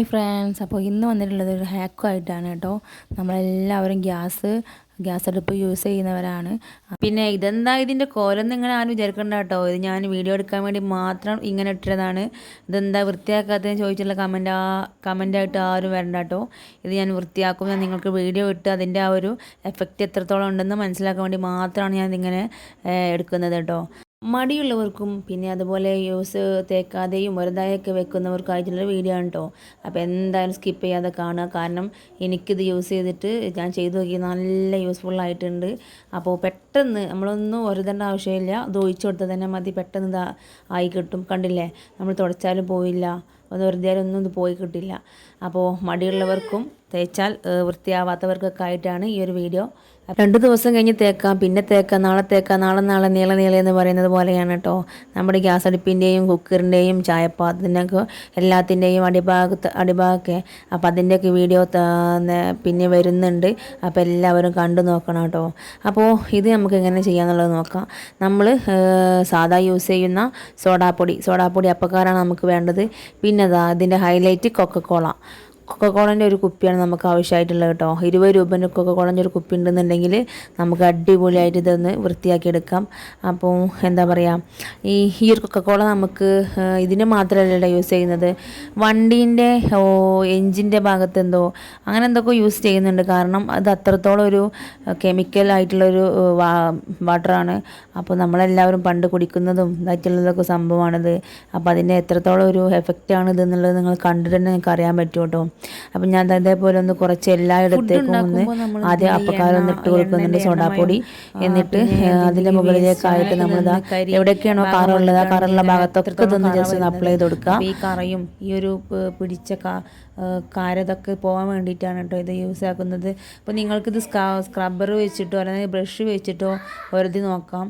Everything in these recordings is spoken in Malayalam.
Hi friends. അപ്പോൾ ഇന്ന് വന്നിട്ടുള്ളത് ഒരു ഹാക്കുമായിട്ടാണ് കേട്ടോ. നമ്മളെല്ലാവരും ഗ്യാസ് ഗ്യാസ് അടുപ്പ് യൂസ് ചെയ്യുന്നവരാണ്. പിന്നെ ഇതെന്താ ഇതിന്റെ കോലൊന്നും ഇങ്ങനെ ആരും വിചാരിക്കണ്ട കേട്ടോ. ഇത് ഞാൻ വീഡിയോ എടുക്കാൻ വേണ്ടി മാത്രം ഇങ്ങനെ ഇട്ടതാണ് ഇതെന്താ വൃത്തിയാക്കാത്തതെന്ന് ചോദിച്ചുള്ള കമന്റ് ആ കമന്റായിട്ട് ആരും വരണ്ട കേട്ടോ. ഇത് ഞാൻ വൃത്തിയാക്കും. ഞാൻ നിങ്ങൾക്ക് വീഡിയോ ഇട്ട് അതിന്റെ ആ ഒരു എഫക്റ്റ് എത്രത്തോളം ഉണ്ടെന്ന് മനസ്സിലാക്കാൻ വേണ്ടി മാത്രമാണ് ഞാൻ ഇതിങ്ങനെ എടുക്കുന്നത് കേട്ടോ. മടിയുള്ളവർക്കും പിന്നെ അതുപോലെ യൂസ് തേക്കാതെയും വെറുതായൊക്കെ വെക്കുന്നവർക്കായിട്ടുള്ള വീഡിയോ ആണ് കേട്ടോ അപ്പോൾ എന്തായാലും സ്കിപ്പ് ചെയ്യാതെ കാണുക. കാരണം എനിക്കിത് യൂസ് ചെയ്തിട്ട് ഞാൻ ചെയ്തു നോക്കി നല്ല യൂസ്ഫുൾ ആയിട്ടുണ്ട്. അപ്പോൾ പെട്ടെന്ന് നമ്മളൊന്നും ഒരുതേണ്ട ആവശ്യമില്ല. ഇത് ഒഴിച്ചു കൊടുത്താൽ തന്നെ മതി. പെട്ടെന്ന് ഇതാ ആയി കിട്ടും. കണ്ടില്ലേ? നമ്മൾ തുടച്ചാലും പോയില്ല ഒന്ന് വെറുതെ ഒന്നും ഇത് പോയി കിട്ടില്ല. അപ്പോൾ മടിയുള്ളവർക്കും തേച്ചാൽ വൃത്തിയാവാത്തവർക്കൊക്കെ ആയിട്ടാണ് ഈ ഒരു വീഡിയോ രണ്ട് ദിവസം കഴിഞ്ഞ് തേക്കാം പിന്നെ തേക്കാം നാളെ തേക്കാം നാളെ നാളെ നീള നീള എന്ന് പറയുന്നത് പോലെയാണ് കേട്ടോ നമ്മുടെ ഗ്യാസ് അടുപ്പിന്റെയും കുക്കറിന്റെയും ചായപ്പാത്രത്തിന്റെയൊക്കെ എല്ലാത്തിന്റെയും അടിഭാഗത്ത് അടിഭാഗമൊക്കെ അപ്പം അതിന്റെയൊക്കെ വീഡിയോ പിന്നെ വരുന്നുണ്ട്. അപ്പോൾ എല്ലാവരും കണ്ടു നോക്കണം കേട്ടോ അപ്പോൾ ഇത് നമുക്ക് എങ്ങനെ ചെയ്യാന്നുള്ളത് നോക്കാം. നമ്മൾ സാധാ യൂസ് ചെയ്യുന്ന സോഡാപ്പൊടി. സോഡാപ്പൊടി അപ്പക്കാരാണ് നമുക്ക് വേണ്ടത്. പിന്നെ അതാ ഇതിന്റെ ഹൈലൈറ്റ് കൊക്കക്കോള. കൊക്കക്കോളന്റെ ഒരു കുപ്പിയാണ് നമുക്ക് ആവശ്യമായിട്ടുള്ളത് കേട്ടോ. ഇരുപത് രൂപേന്റെ കൊക്കക്കോളന്റെ ഒരു കുപ്പി ഉണ്ടെന്നുണ്ടെങ്കിൽ നമുക്ക് അടിപൊളിയായിട്ട് ഇതൊന്ന് വൃത്തിയാക്കി എടുക്കാം അപ്പോൾ എന്താ പറയുക ഈ ഈ ഒരു കൊക്കക്കോള നമുക്ക് ഇതിന് മാത്രമല്ല യൂസ് ചെയ്യുന്നത്. വണ്ടീന്റെ എഞ്ചിന്റെ ഭാഗത്ത് എന്തോ അങ്ങനെ എന്തൊക്കെ യൂസ് ചെയ്യുന്നുണ്ട്. കാരണം അത് അത്രത്തോളം ഒരു കെമിക്കൽ ആയിട്ടുള്ളൊരു വാട്ടറാണ് അപ്പോൾ നമ്മളെല്ലാവരും പണ്ട് കുടിക്കുന്നതും ഇതായിട്ടുള്ളതൊക്കെ സംഭവമാണിത്. അപ്പോൾ അതിന്റെ എത്രത്തോളം ഒരു എഫക്റ്റാണ് ഇത് എന്നുള്ളത് നിങ്ങൾ കണ്ടിട്ട് തന്നെ നിങ്ങൾക്ക് അറിയാൻ പറ്റും കേട്ടോ. അപ്പം ഞാൻ അതേപോലെ ഇതേപോലെ ഒന്ന് കുറച്ച് എല്ലായിടത്തേക്കും ഒന്ന് ആദ്യം അപ്പക്കാരം ഒന്ന് ഇട്ട് കൊടുക്കുന്നുണ്ട് സോഡാപ്പൊടി എന്നിട്ട് അതിന്റെ മുകളിലേക്കായിട്ട് നമ്മളിതാ എവിടെയൊക്കെയാണോ കറുള്ളത് ആ കറുള്ള ഭാഗത്തൊക്കെ ഇതൊന്ന് ജസ്റ്റ് ഒന്ന് അപ്ലൈ ചെയ്ത് കൊടുക്കുക. ഈ കറയും ഈ ഒരു പിടിച്ച കാ കാരതൊക്കെ പോകാൻ വേണ്ടിയിട്ടാണ് കേട്ടോ ഇത് യൂസ് ആക്കുന്നത്. അപ്പോൾ നിങ്ങൾക്കിത് സ്ക്രാ സ്ക്രബ്ബർ വെച്ചിട്ടോ അല്ലെങ്കിൽ ബ്രഷ് വെച്ചിട്ടോ വെറുതെ നോക്കാം.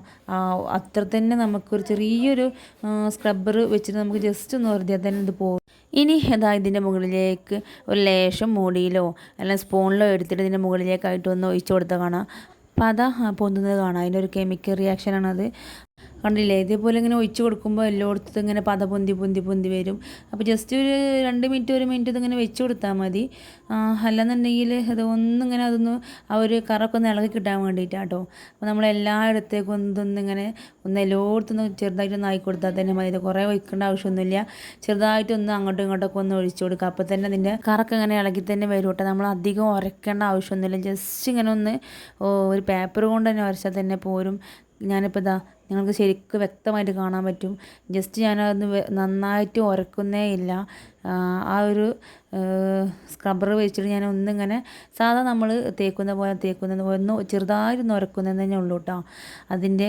അത്ര തന്നെ നമുക്കൊരു ചെറിയൊരു സ്ക്രബ്ബർ വെച്ചിട്ട് നമുക്ക് ജസ്റ്റ് ഒന്ന് വെറുതെ തന്നെ ഇത് പോകും ഇനി അതാ ഇതിന്റെ മുകളിലേക്ക് ഒരു ലേശം മൂടിയിലോ അല്ലെങ്കിൽ സ്പൂണിലോ എടുത്തിട്ട് ഇതിന്റെ മുകളിലേക്കായിട്ട് ഒന്ന് ഒഴിച്ചു കൊടുത്താൽ കാണാം. അപ്പോൾ അതാ പൊന്തുന്നത് കാണാം. അതിന്റെ ഒരു കെമിക്കൽ റിയാക്ഷനാണത് കണ്ടില്ലേ? ഇതേപോലെ ഇങ്ങനെ ഒഴിച്ച് കൊടുക്കുമ്പോൾ എല്ലായിടത്തും ഇങ്ങനെ പത പൊന്തി പൊന്തി പൊന്തി വരും. അപ്പോൾ ജസ്റ്റ് ഒരു രണ്ട് മിനിറ്റ് ഒരു മിനിറ്റ് ഇതിങ്ങനെ വെച്ച് കൊടുത്താൽ മതി. അല്ലെന്നുണ്ടെങ്കിൽ അത് ഒന്നിങ്ങനെ അതൊന്ന് ആ ഒരു കറൊക്കെ ഒന്ന് ഇളകി കിട്ടാൻ വേണ്ടിയിട്ടാട്ടോ അപ്പോൾ നമ്മൾ എല്ലായിടത്തേക്കും ഒന്നിങ്ങനെ ഒന്ന് എല്ലായിടത്തും ഒന്ന് ചെറുതായിട്ടൊന്ന് ആയി കൊടുത്താൽ തന്നെ മതി. ഇത് കുറേ ഒഴിക്കേണ്ട ആവശ്യമൊന്നുമില്ല. ചെറുതായിട്ടൊന്ന് അങ്ങോട്ടും ഇങ്ങോട്ടൊക്കെ ഒന്ന് ഒഴിച്ചു കൊടുക്കുക അപ്പോൾ തന്നെ അതിന്റെ കറൊക്കെ ഇങ്ങനെ ഇളകി തന്നെ വരും കേട്ടോ നമ്മൾ അധികം ഉരയ്ക്കേണ്ട ആവശ്യമൊന്നുമില്ല. ജസ്റ്റ് ഇങ്ങനെ ഒന്ന് ഒരു പേപ്പർ കൊണ്ട് തന്നെ ഉരച്ചാൽ തന്നെ പോരും. ഞാനിപ്പോൾ ഇതാ നിങ്ങൾക്ക് ശരിക്കും വ്യക്തമായിട്ട് കാണാൻ പറ്റും. ജസ്റ്റ് ഞാനതൊന്ന് നന്നായിട്ട് ഉരക്കുന്നേ ഇല്ല. ആ, ഒരു സ്ക്രബ്ബർ വെച്ചിട്ട് ഞാൻ ഒന്നിങ്ങനെ സാധാ നമ്മൾ തേക്കുന്ന പോലെ തേക്കുന്ന ഒന്ന് ചെറുതായി നുരക്കുന്നതെന്ന് തന്നെ ഉള്ളൂ കേട്ടോ അതിന്റെ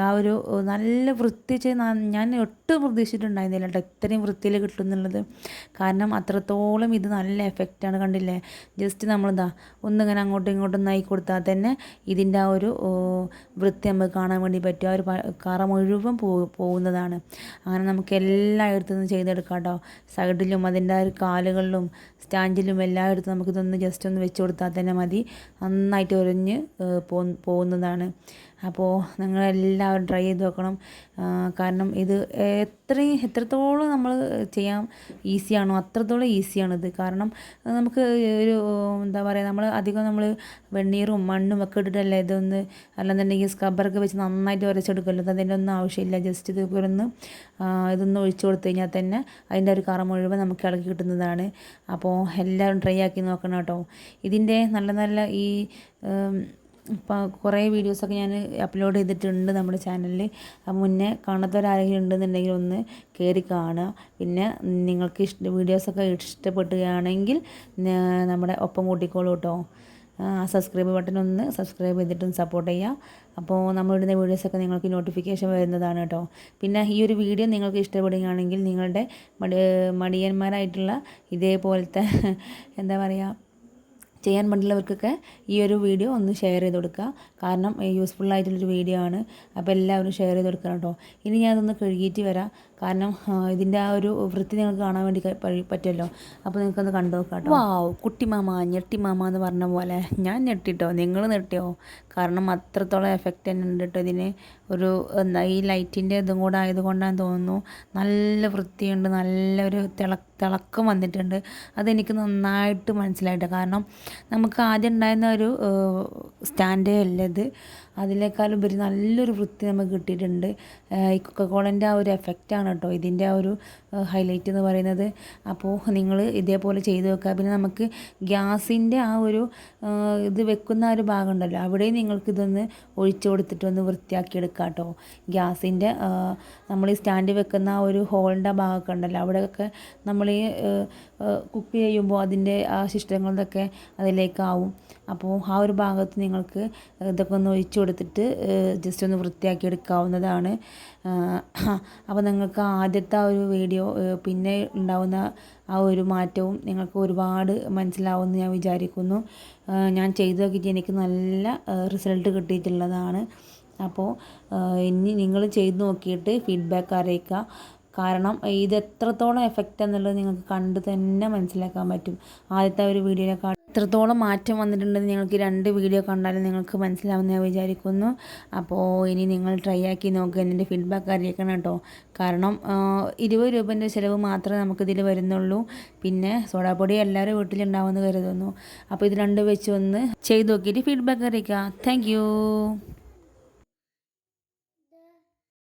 ആ ഒരു നല്ല വൃത്തി ഞാൻ ഒട്ടും പ്രതീക്ഷിച്ചിട്ടുണ്ടായിരുന്നില്ല കേട്ടോ ഇത്രയും വൃത്തിയിൽ കിട്ടും എന്നുള്ളത് കാരണം അത്രത്തോളം ഇത് നല്ല എഫക്റ്റാണ് കണ്ടില്ലേ? ജസ്റ്റ് നമ്മളിതാ ഒന്നിങ്ങനെ അങ്ങോട്ടും ഇങ്ങോട്ടും നായി കൊടുത്താൽ തന്നെ ഇതിന്റെ ആ ഒരു വൃത്തി നമുക്ക് കാണാൻ വേണ്ടി പറ്റും. ആ ഒരു കറ മുഴുവൻ പോകുന്നതാണ്. അങ്ങനെ നമുക്ക് എല്ലായിടത്തും ചെയ്തെടുക്കാം കേട്ടോ സൈഡിലും അതിന്റെ ആ ഒരു കാലുകളിലും സ്റ്റാൻഡിലും എല്ലായിടത്തും നമുക്കിതൊന്ന് ജസ്റ്റ് ഒന്ന് വെച്ച് കൊടുത്താൽ തന്നെ മതി. നന്നായിട്ട് ഒരഞ്ഞ് പോ- പോകുന്നതാണ് അപ്പോൾ നിങ്ങളെല്ലാവരും ട്രൈ ചെയ്ത് നോക്കണം കാരണം ഇത് എത്രയും എത്രത്തോളം നമ്മൾ ചെയ്യാൻ ഈസിയാണോ അത്രത്തോളം ഈസിയാണിത് കാരണം നമുക്ക് ഒരു എന്താ പറയുക നമ്മൾ അധികം നമ്മൾ വെണ്ണീറും മണ്ണും ഒക്കെ ഇട്ടിട്ടല്ലേ ഇതൊന്ന് അല്ലാന്നുണ്ടെങ്കിൽ സ്ക്രബ്ബറൊക്കെ വെച്ച് നന്നായിട്ട് ഉരച്ചെടുക്കുമല്ലോ അതിന്റെ ഒന്നും ആവശ്യമില്ല. ജസ്റ്റ് ഇത് ഒന്ന് ഇതൊന്ന് ഒഴിച്ചു കൊടുത്തു കഴിഞ്ഞാൽ തന്നെ അതിന്റെ ഒരു കറ മുഴുവൻ നമുക്ക് ഇളക്കി കിട്ടുന്നതാണ്. അപ്പോൾ എല്ലാവരും ട്രൈ ആക്കി നോക്കണം കേട്ടോ. ഇതിന്റെ നല്ല നല്ല ഈ ഇപ്പോൾ കുറേ വീഡിയോസൊക്കെ ഞാൻ അപ്ലോഡ് ചെയ്തിട്ടുണ്ട് നമ്മുടെ ചാനലിൽ മുന്നേ കാണാത്തവരാരെങ്കിലും ഉണ്ടെന്നുണ്ടെങ്കിൽ ഒന്ന് കയറി കാണുക. പിന്നെ നിങ്ങൾക്ക് ഇഷ്ട വീഡിയോസൊക്കെ ഇഷ്ടപ്പെടുകയാണെങ്കിൽ നമ്മുടെ ഒപ്പം കൂട്ടിക്കോളൂ കേട്ടോ ആ സബ്സ്ക്രൈബ് ബട്ടൺ ഒന്ന് സബ്സ്ക്രൈബ് ചെയ്തിട്ടും സപ്പോർട്ട് ചെയ്യുക. അപ്പോൾ നമ്മളിടുന്ന വീഡിയോസൊക്കെ നിങ്ങൾക്ക് നോട്ടിഫിക്കേഷൻ വരുന്നതാണ് കേട്ടോ പിന്നെ ഈ ഒരു വീഡിയോ നിങ്ങൾക്ക് ഇഷ്ടപ്പെടുകയാണെങ്കിൽ നിങ്ങളുടെ മടി മടിയന്മാരായിട്ടുള്ള ഇതേപോലത്തെ എന്താ പറയുക ചെയ്യാൻ മറ്റുള്ളവർക്കൊക്കെ ഈ ഒരു വീഡിയോ ഒന്ന് ഷെയർ ചെയ്ത് കൊടുക്കുക. കാരണം യൂസ്ഫുൾ ആയിട്ടുള്ളൊരു വീഡിയോ ആണ്. അപ്പോൾ എല്ലാവരും ഷെയർ ചെയ്ത് കൊടുക്കണം കേട്ടോ ഇനി ഞാൻ അതൊന്ന് കഴുകിയിട്ട് വരാം. കാരണം ആ, ഇതിന്റെ ആ ഒരു വൃത്തി നിങ്ങൾക്ക് കാണാൻ വേണ്ടി പറ്റുമല്ലോ. അപ്പോൾ നിങ്ങൾക്കൊന്ന് കണ്ടു നോക്കാം കേട്ടോ വാവ് കുട്ടിമാമ ഞെട്ടിമാമ എന്ന് പറഞ്ഞ പോലെ. ഞാൻ ഞെട്ടിട്ടോ? നിങ്ങൾ ഞെട്ടിയോ? കാരണം അത്രത്തോളം എഫക്റ്റ് തന്നെ ഉണ്ട് കേട്ടോ ഇതിന്. ഒരു എന്താ ഈ ലൈറ്റിന്റെ ഇതും കൂടെ ആയതുകൊണ്ടാണ് തോന്നുന്നു. നല്ല വൃത്തിയുണ്ട് നല്ലൊരു തിള തിളക്കം വന്നിട്ടുണ്ട്. അതെനിക്ക് നന്നായിട്ട് മനസ്സിലായിട്ട്. കാരണം നമുക്ക് ആദ്യം ഉണ്ടായിരുന്ന ഒരു സ്റ്റാൻഡേ അല്ല ഇത്? അതിനേക്കാളും ഉപരി നല്ലൊരു വൃത്തി നമുക്ക് കിട്ടിയിട്ടുണ്ട്. ഈ കൊക്കക്കോളന്റെ ആ ഒരു എഫക്റ്റാണ് കേട്ടോ. ഇതിന്റെ ആ ഒരു ഹൈലൈറ്റ് എന്ന് പറയുന്നത്. അപ്പോൾ നിങ്ങൾ ഇതേപോലെ ചെയ്ത് വെക്കുക പിന്നെ നമുക്ക് ഗ്യാസിന്റെ ആ ഒരു ഇത് വെക്കുന്ന ആ ഒരു ഭാഗം ഉണ്ടല്ലോ അവിടെയും നിങ്ങൾക്ക് ഇതൊന്ന് ഒഴിച്ചു കൊടുത്തിട്ട് ഒന്ന് വൃത്തിയാക്കി എടുക്കാം കേട്ടോ. ഗ്യാസിന്റെ നമ്മൾ ഈ സ്റ്റാൻഡ് വെക്കുന്ന ആ ഒരു ഹോളിന്റെ ഭാഗമൊക്കെ ഉണ്ടല്ലോ. അവിടെയൊക്കെ നമ്മൾ ഈ കുക്ക് ചെയ്യുമ്പോൾ അതിന്റെ ആ ശിഷ്ടങ്ങളൊക്കെ അതിലേക്കാവും. അപ്പോൾ ആ ഒരു ഭാഗത്ത് നിങ്ങൾക്ക് ഇതൊക്കെ ഒന്ന് ഒഴിച്ചു കൊടുത്തിട്ട് ജസ്റ്റ് ഒന്ന് വൃത്തിയാക്കി എടുക്കാവുന്നതാണ് അപ്പോൾ നിങ്ങൾക്ക് ആദ്യത്തെ ആ ഒരു വീഡിയോ പിന്നെ ഉണ്ടാവുന്ന ആ ഒരു മാറ്റവും നിങ്ങൾക്ക് ഒരുപാട് മനസ്സിലാവുമെന്ന് ഞാൻ വിചാരിക്കുന്നു. ഞാൻ ചെയ്തു നോക്കിയിട്ട് എനിക്ക് നല്ല റിസൾട്ട് കിട്ടിയിട്ടുള്ളതാണ്. അപ്പോൾ ഇനി നിങ്ങൾ ചെയ്ത് നോക്കിയിട്ട് ഫീഡ്ബാക്ക് അറിയിക്കുക. കാരണം ഇത് എത്രത്തോളം എഫക്റ്റ് എന്നുള്ളത് നിങ്ങൾക്ക് കണ്ട് തന്നെ മനസ്സിലാക്കാൻ പറ്റും. ആദ്യത്തെ ഒരു വീഡിയോയിനെക്കാൾ എത്രത്തോളം മാറ്റം വന്നിട്ടുണ്ടെന്ന് നിങ്ങൾക്ക് രണ്ട് വീഡിയോ കണ്ടാലും നിങ്ങൾക്ക് മനസ്സിലാവുന്ന ഞാൻ വിചാരിക്കുന്നു. അപ്പോൾ ഇനി നിങ്ങൾ ട്രൈ ആക്കി നോക്കുക എന്റെ ഫീഡ്ബാക്ക് അറിയിക്കണം കേട്ടോ. കാരണം ഇരുപത് രൂപേന്റെ ചിലവ് മാത്രമേ നമുക്കിതിൽ വരുന്നുള്ളൂ. പിന്നെ സോഡാപ്പൊടി എല്ലാവരും വീട്ടിലുണ്ടാവുമെന്ന് കരുതുന്നു. അപ്പോൾ ഇത് രണ്ട് വെച്ച് ഒന്ന് ചെയ്ത് നോക്കിയിട്ട് ഫീഡ്ബാക്ക് അറിയിക്കുക. താങ്ക്